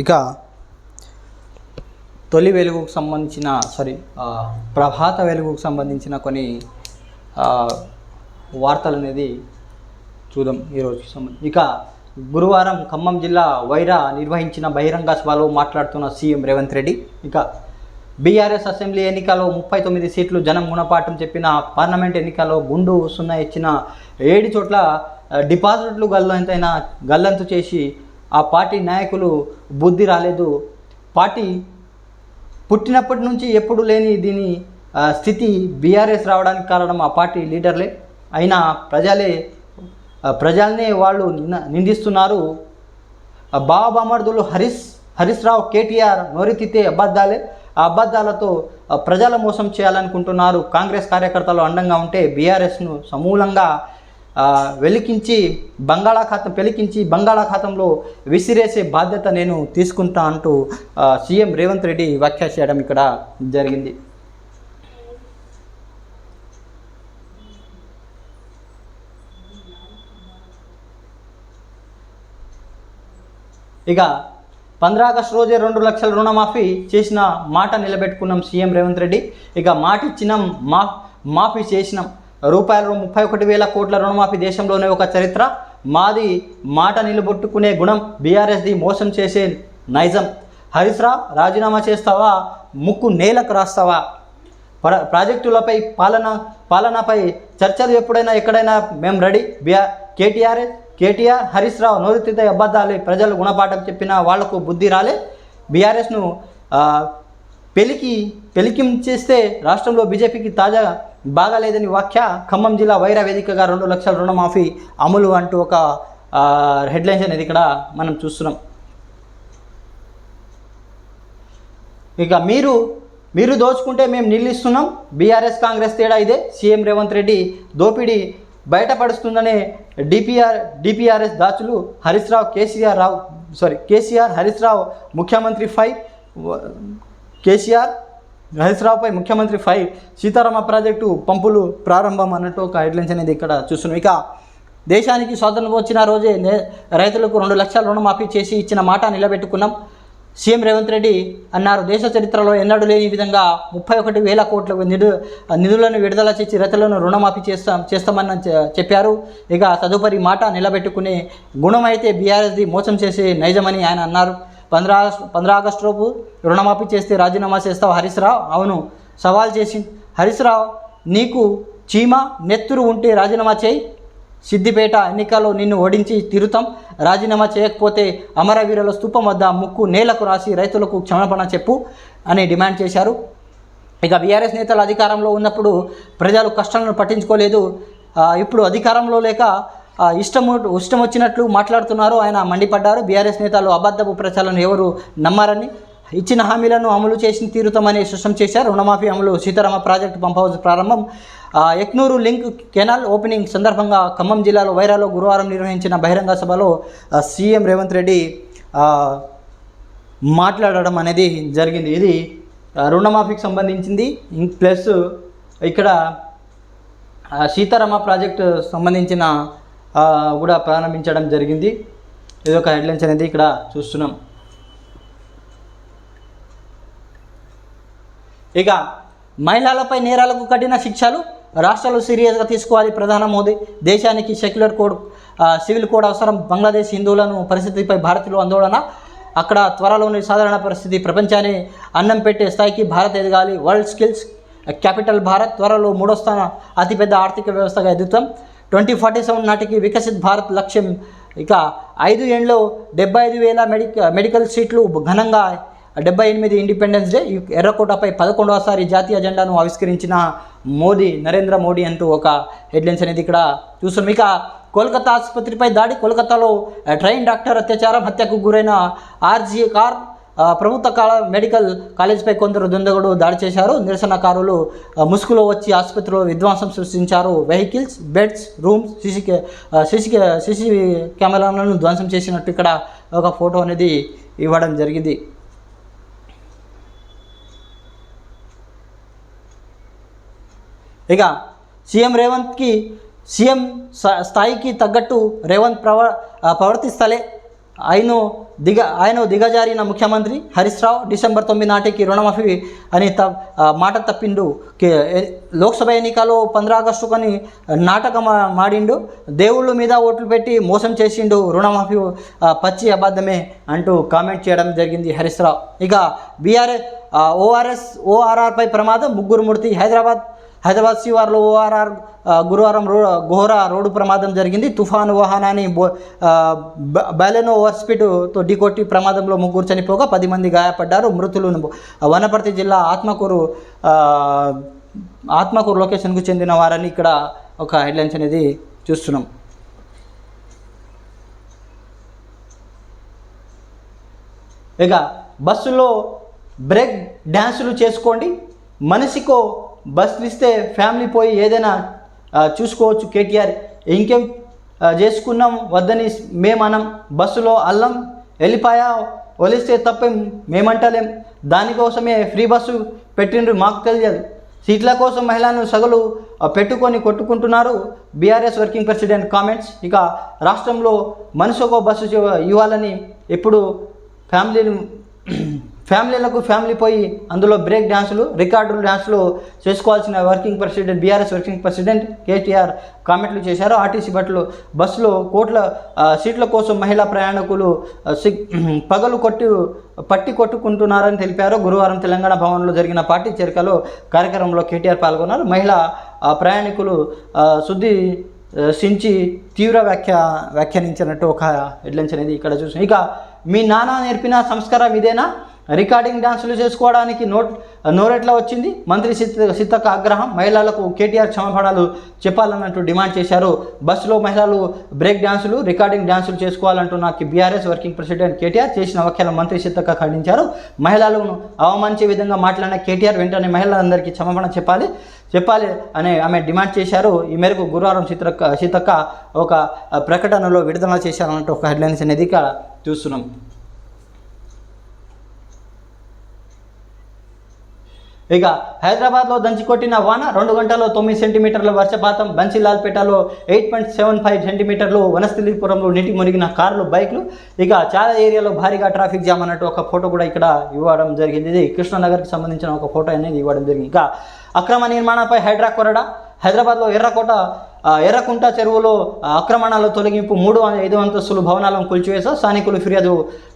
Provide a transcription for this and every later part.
ఇక తొలి వెలుగుకు సంబంధించిన సారీ ప్రభాత వెలుగుకు సంబంధించిన కొన్ని వార్తలు అనేది చూద్దాం ఈరోజు సంబంధించి. ఇక గురువారం ఖమ్మం జిల్లా వైరా నిర్వహించిన బహిరంగ సభలో మాట్లాడుతున్న సీఎం రేవంత్ రెడ్డి ఇక బీఆర్ఎస్ అసెంబ్లీ ఎన్నికల్లో ముప్పై తొమ్మిది సీట్లు జనం గుణపాఠం చెప్పిన పార్లమెంట్ ఎన్నికల్లో గుండు సున్నా ఇచ్చిన ఏడు చోట్ల డిపాజిట్లు గల్లంతైనా గల్లంతు చేసి ఆ పార్టీ నాయకులు బుద్ధి రాలేదు. పార్టీ పుట్టినప్పటి నుంచి ఎప్పుడు లేని దీని స్థితి బీఆర్ఎస్ రావడానికి కారణం ఆ పార్టీ లీడర్లే. అయినా ప్రజలే ప్రజల్నే వాళ్ళు నిందిస్తున్నారు. ఆ బాబామర్దులు హరీష్ హరీష్ రావు కేటీఆర్ నోరెత్తితే అబద్ధాలే. ఆ అబద్ధాలతో ప్రజల మోసం చేయాలనుకుంటున్నారు. కాంగ్రెస్ కార్యకర్తలు అండంగా ఉంటే బీఆర్ఎస్ను సమూలంగా వెలికించి బంగాళాఖాతం పెలికించి బంగాళాఖాతంలో విసిరేసే బాధ్యత నేను తీసుకుంటా అంటూ సీఎం రేవంత్ రెడ్డి వ్యాఖ్య చేయడం ఇక్కడ జరిగింది. ఇక పంద్రా ఆగస్టు రోజే రెండు లక్షల రుణమాఫీ చేసిన మాట నిలబెట్టుకున్నాం సీఎం రేవంత్ రెడ్డి. ఇక మాట ఇచ్చినాం మా మాఫీ చేసినాం. రూపాయలు ముప్పై ఒకటి వేల కోట్ల రుణమాఫీ దేశంలోనే ఒక చరిత్ర. మాది మాట నిలబొట్టుకునే గుణం బీఆర్ఎస్ది మోసం చేసే నైజం. హరీష్ రాజీనామా చేస్తావా? ముక్కు నేలకు రాస్తావా? ప్ర ప్రాజెక్టులపై పాలన పాలనపై చర్చలు ఎప్పుడైనా ఎక్కడైనా మేము ready? BR KTR KTR Harish Rao నోరెత్తితే అబద్ధాలే ప్రజలు గుణపాఠం చెప్పిన వాళ్ళకు బుద్ధి రాలే. బీఆర్ఎస్ను పెలికి పెలికించేస్తే రాష్ట్రంలో బీజేపీకి తాజా బాగాలేదని వ్యాఖ్య ఖమ్మం జిల్లా వైర వేదికగా రెండు లక్షల రుణమాఫీ అమలు అంటూ ఒక హెడ్లైన్స్ అనేది ఇక్కడ మనం చూస్తున్నాం. ఇక మీరు మీరు దోచుకుంటే మేము నిల్లిస్తున్నాం బీఆర్ఎస్ కాంగ్రెస్ తేడా ఇదే. సీఎం రేవంత్ రెడ్డి దోపిడీ బయటపడుస్తుందనే DPR DPRs దాచులు Harish Rao KCR Rao sorry KCR Harish Rao ముఖ్యమంత్రి ఫైవ్ కేసీఆర్ మహేశ్వరరావుపై రావుపై ముఖ్యమంత్రి ఫైవ్ సీతారామ ప్రాజెక్టు పంపులు ప్రారంభం అన్నట్టు ఒక హెడ్లైన్స్ అనేది ఇక్కడ చూస్తున్నాం. ఇక దేశానికి స్వాతంత్రం వచ్చిన రోజే నే- రైతులకు రెండు లక్షల రుణమాఫీ చేసి ఇచ్చిన మాట నిలబెట్టుకున్నాం. సీఎం రేవంత్ రెడ్డి అన్నారు దేశ చరిత్రలో ఎన్నడూ లేని విధంగా ముప్పై ఒకటి వేల కోట్ల నిధు నిధులను విడుదల చేసి రైతులను రుణమాఫీ చేస్తాం చేస్తామని చెప్పారు. ఇక తదుపరి మాట నిలబెట్టుకునే గుణమైతే బీఆర్ఎస్ది మోసం చేసే నైజమని ఆయన అన్నారు. పంద్రా పంద్రా ఆగస్టు లోపు రుణమాఫీ చేస్తే రాజీనామా చేస్తావు హరీశ్రావు అవును. సవాల్ చేసి హరీశ్రావు నీకు చీమ నెత్తురు ఉంటే రాజీనామా చేయి. సిద్దిపేట ఎన్నికల్లో నిన్ను ఓడించి తిరుతాం. రాజీనామా చేయకపోతే అమరవీరుల స్తూపం వద్ద ముక్కు నేలకు రాసి రైతులకు క్షమాపణ చెప్పు అని డిమాండ్ చేశారు. ఇక బీఆర్ఎస్ నేతలు అధికారంలో ఉన్నప్పుడు ప్రజలు కష్టాలను పట్టించుకోలేదు. ఇప్పుడు అధికారంలో లేక ఇష్టము ఇష్టం వచ్చినట్లు మాట్లాడుతున్నారు ఆయన మండిపడ్డారు. బీఆర్ఎస్ నేతలు అబద్ధపు ప్రచారాలను ఎవరు నమ్మారని ఇచ్చిన హామీలను అమలు చేసి తీరుతామని స్పష్టం చేశారు. రుణమాఫీ అమలు సీతారామ ప్రాజెక్టు పంప్ హౌస్ ప్రారంభం ఎక్నూరు లింక్ కెనాల్ ఓపెనింగ్ సందర్భంగా ఖమ్మం జిల్లాలో వైరాలో గురువారం నిర్వహించిన బహిరంగ సభలో సీఎం రేవంత్ రెడ్డి మాట్లాడడం అనేది జరిగింది. ఇది రుణమాఫీకి సంబంధించింది. ప్లస్ ఇక్కడ సీతారామ ప్రాజెక్టు సంబంధించిన కూడా ప్రారంభించడం జరిగింది. ఇది ఒక హెడ్లైన్స్ అనేది ఇక్కడ చూస్తున్నాం. ఇక మహిళలపై నేరాలకు కఠిన శిక్షలు రాష్ట్రాలు సీరియస్గా తీసుకోవాలి ప్రధాన మోదీ. దేశానికి సెక్యులర్ కోడ్ సివిల్ కోడ్ అవసరం. బంగ్లాదేశ్ హిందువులను పరిస్థితిపై భారత్లో ఆందోళన. అక్కడ త్వరలోని సాధారణ పరిస్థితి. ప్రపంచాన్ని అన్నం పెట్టే స్థాయికి భారత్ ఎదగాలి. వరల్డ్ స్కిల్స్ క్యాపిటల్ భారత్ త్వరలో మూడో స్థాన అతిపెద్ద ఆర్థిక వ్యవస్థగా ఎదుగుతాం. ట్వంటీ ఫార్టీ సెవెన్ నాటికి వికసిత్ భారత్ లక్ష్యం. ఇక ఐదు ఏళ్ళలో డెబ్బై ఐదు వేల మెడిక మెడికల్ సీట్లు ఘనంగా డెబ్బై ఎనిమిది ఇండిపెండెన్స్ డే ఎర్రకోటపై పదకొండవసారి జాతీయ జెండాను ఆవిష్కరించిన మోదీ నరేంద్ర మోడీ అంటూ ఒక హెడ్లైన్స్ అనేది ఇక్కడ చూస్తున్నాం. ఇక కోల్కతా ఆసుపత్రిపై దాడి కోల్కతాలో ట్రైన్ డాక్టర్ అత్యాచారం హత్యకు గురైన ఆర్జీ కార్ ప్రభుత్వ కాల మెడికల్ కాలేజీపై కొందరు దుండగుడు దాడి చేశారు. నిరసనకారులు ముసుగులో వచ్చి ఆసుపత్రిలో విధ్వంసం సృష్టించారు. Vehicles beds rooms CC CC ఆ, సీసీ సీసీ కెమెరాలను ధ్వంసం చేసినట్టు ఇక్కడ ఒక ఫోటో అనేది ఇవ్వడం జరిగింది. ఇక సీఎం రేవంత్కి సీఎం స్థాయికి తగ్గట్టు రేవంత్ ప్రవ ప్రవర్తిస్తలే. ఆయన దిగ ఆయన దిగజారిన ముఖ్యమంత్రి హరీష్ రావు డిసెంబర్ తొమ్మిది నాటికి రుణమాఫీ అని త మాట తప్పిండు. కే- లోక్సభ ఎన్నికలో పంద్రా ఆగస్టు కని నాటకం మాడిండు. దేవుళ్ళ మీద ఓట్లు పెట్టి మోసం చేసిండు రుణమాఫీ పచ్చి అబద్ధమే అంటూ కామెంట్ చేయడం జరిగింది హరీష్ రావు. ఇక బీఆర్ఎస్ ఓఆర్ఎస్ ఓఆర్ఆర్పై ప్రమాదం ముగ్గురు మూర్తి. హైదరాబాద్ హైదరాబాద్ శివార్లో ఓఆర్ఆర్ గురువారం రో ఘోర రోడ్డు ప్రమాదం జరిగింది. తుఫాను వాహనాన్ని బో ఆ, బలెనో ఓవర్ స్పీడ్తో ఢీకొట్టి ప్రమాదంలో ముగ్గురు చనిపోగా పది మంది గాయపడ్డారు. మృతులు వనపర్తి జిల్లా ఆత్మకూరు ఆత్మకూరు లొకేషన్కు చెందిన వారని ఇక్కడ ఒక హెడ్లైన్స్ అనేది చూస్తున్నాం. ఇక బస్సులో బ్రేక్ డ్యాన్సులు చేసుకోండి. మనిషికో బస్సులు ఇస్తే ఫ్యామిలీ పోయి ఏదైనా చూసుకోవచ్చు కేటీఆర్. ఇంకేం చేసుకున్నాం వద్దని మేమనం బస్సులో అల్లం వెళ్ళిపోయా వలిస్తే తప్పేం మేమంటలేం. దానికోసమే ఫ్రీ బస్సు పెట్టిండ్రు మాకు తెలియదు. సీట్ల కోసం మహిళలను సగలు పెట్టుకొని కొట్టుకుంటున్నారు. BRS working president comments. ఇక రాష్ట్రంలో మనిషికో బస్సు ఇవ్వాలని ఎప్పుడు ఫ్యామిలీని ఫ్యామిలీలకు ఫ్యామిలీ పోయి అందులో బ్రేక్ డ్యాన్సులు రికార్డులు డ్యాన్సులు చేసుకోవాల్సిన working president BRS working president KTR కామెంట్లు చేశారు. ఆర్టీసీ బట్లు బస్సులో కోట్ల సీట్ల కోసం మహిళా ప్రయాణికులు సిగ్- పగలు కొట్టి పట్టి కొట్టుకుంటున్నారని తెలిపారు. గురువారం తెలంగాణ భవన్లో జరిగిన పార్టీ చేరికలో కార్యక్రమంలో కేటీఆర్ పాల్గొన్నారు. మహిళా ప్రయాణికులు శుద్ధి సించి తీవ్ర వ్యాఖ్య వ్యాఖ్యానించినట్టు ఒక హెడ్లైన్స్ అనేది ఇక్కడ చూసాం ఇక మీ నాన్న నేర్పిన సంస్కారం ఇదేనా? రికార్డింగ్ డ్యాన్సులు చేసుకోవడానికి నోట్ నోరెట్లా వచ్చింది? మంత్రి సీత సీతక్క ఆగ్రహం మహిళలకు కేటీఆర్ క్షమాపణలు చెప్పాలన్నట్టు డిమాండ్ చేశారు. బస్సులో మహిళలు బ్రేక్ డాన్సులు రికార్డింగ్ డ్యాన్సులు చేసుకోవాలంటూ నాకు బీఆర్ఎస్ వర్కింగ్ ప్రెసిడెంట్ కేటీఆర్ చేసిన వ్యాఖ్యలు మంత్రి సీతక్క ఖండించారు. మహిళలను అవమానించే విధంగా మాట్లాడిన కేటీఆర్ వెంటనే మహిళలందరికీ క్షమాపణ చెప్పాలి చెప్పాలి అని ఆమె డిమాండ్ చేశారు. ఈ మేరకు గురువారం సీతక్క సీతక్క ఒక ప్రకటనలో విడుదల చేశారన్నట్టు ఒక హెడ్లైన్స్ అనేది ఇక్కడ చూస్తున్నాం. ఇక హైదరాబాద్లో దంచికొట్టిన వాన రెండు గంటల్లో తొమ్మిది సెంటీమీటర్ల వర్షపాతం. బన్సీలాల్పేటలో ఎయిట్ పాయింట్ సెవెన్ ఫైవ్ సెంటీమీటర్లు వనస్థలిపురంలో నీటి మునిగిన కార్లు బైక్లు. ఇక చాలా ఏరియాలో భారీగా ట్రాఫిక్ జామ్ అన్నట్టు ఒక ఫోటో కూడా ఇక్కడ ఇవ్వడం జరిగింది. ఇది కృష్ణనగర్కి సంబంధించిన ఒక ఫోటో అనేది ఇవ్వడం జరిగింది. ఇక అక్రమ నిర్మాణంపై హైడ్రా కొరడా హైదరాబాద్లో ఎర్రకోట ఎర్రకుంట చెరువులో ఆ, తొలగింపు మూడు ఐదు అంతస్తులు భవనాలను కూల్చివేసా స్థానికులు ఫిర్యాదు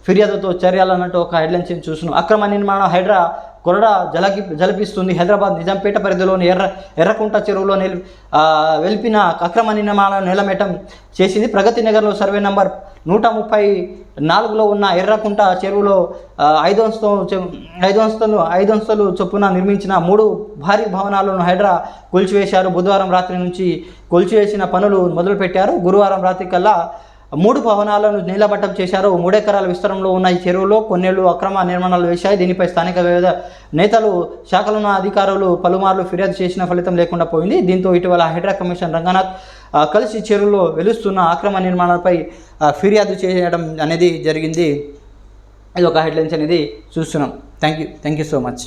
ఫిర్యాదుతో చర్యలన్నట్టు ఒక హెడ్లైన్స్ చూస్తున్నాం అక్రమ నిర్మాణం హైడ్రా కొరడ జలకి జలపిస్తుంది హైదరాబాద్ నిజాంపేట పరిధిలోని ఎర్ర ఎర్రకుంట చెరువులో నిల్ వెలిపిన అక్రమ నిర్మాణాలను నిలమేటం చేసింది. ప్రగతి నగర్లో సర్వే నంబర్ నూట ముప్పై నాలుగులో ఉన్న ఎర్రకుంట చెరువులో ఐదు ఐదొంస్తులు ఐదు ఐదు చొప్పున నిర్మించిన మూడు భారీ భవనాలను హైడ్రా కూల్చివేశారు. బుధవారం రాత్రి నుంచి కూల్చివేసిన పనులు మొదలుపెట్టారు. గురువారం రాత్రి కల్లా మూడు భవనాలను నీలబట్టం చేశారు. మూడెకరాల విస్తరంలో ఉన్న ఈ చెరువులో కొన్నేళ్ళు అక్రమ నిర్మాణాలు వేశాయి. దీనిపై స్థానిక వివిధ నేతలు శాఖలున్న అధికారులు పలుమార్లు ఫిర్యాదు చేసిన ఫలితం లేకుండా పోయింది. దీంతో ఇటీవల హైడ్రా కమిషన్ రంగనాథ్ కలిసి చెరువులో వెలుస్తున్న అక్రమ నిర్మాణాలపై ఫిర్యాదు చేయడం అనేది జరిగింది. ఇది ఒక హెడ్లైన్స్ అనేది చూస్తున్నాం. Thank you thank you so much.